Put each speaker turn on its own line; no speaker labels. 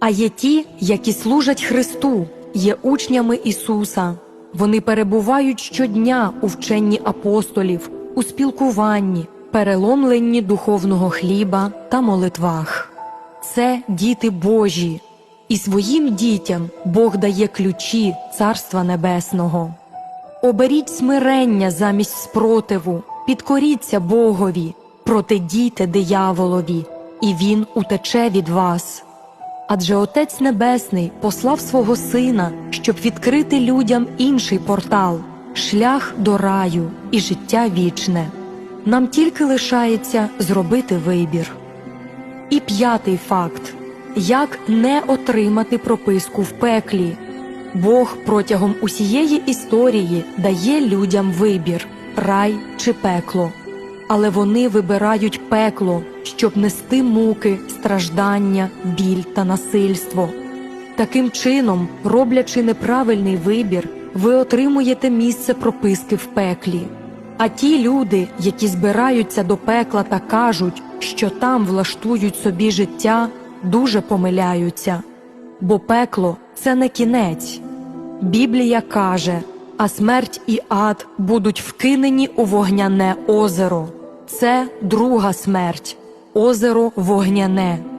А є ті, які служать Христу, є учнями Ісуса. Вони перебувають щодня у вченні апостолів, у спілкуванні, переломленні духовного хліба та молитвах. Це діти Божі, і своїм дітям Бог дає ключі Царства Небесного. Оберіть смирення замість спротиву, підкоріться Богові, протидійте дияволові, і він утече від вас. Адже Отець Небесний послав свого Сина, щоб відкрити людям інший портал, шлях до раю і життя вічне. Нам тільки лишається зробити вибір. І п'ятий факт: як не отримати прописку в пеклі. Бог протягом усієї історії дає людям вибір рай чи пекло. Але вони вибирають пекло, щоб нести муки, страждання, біль та насильство. Таким чином, роблячи неправильний вибір, ви отримуєте місце прописки в пеклі. А ті люди, які збираються до пекла та кажуть, що там влаштують собі життя, дуже помиляються. Бо пекло це не кінець. Біблія каже, а смерть і ад будуть вкинені у вогняне озеро. Це друга смерть, озеро вогняне.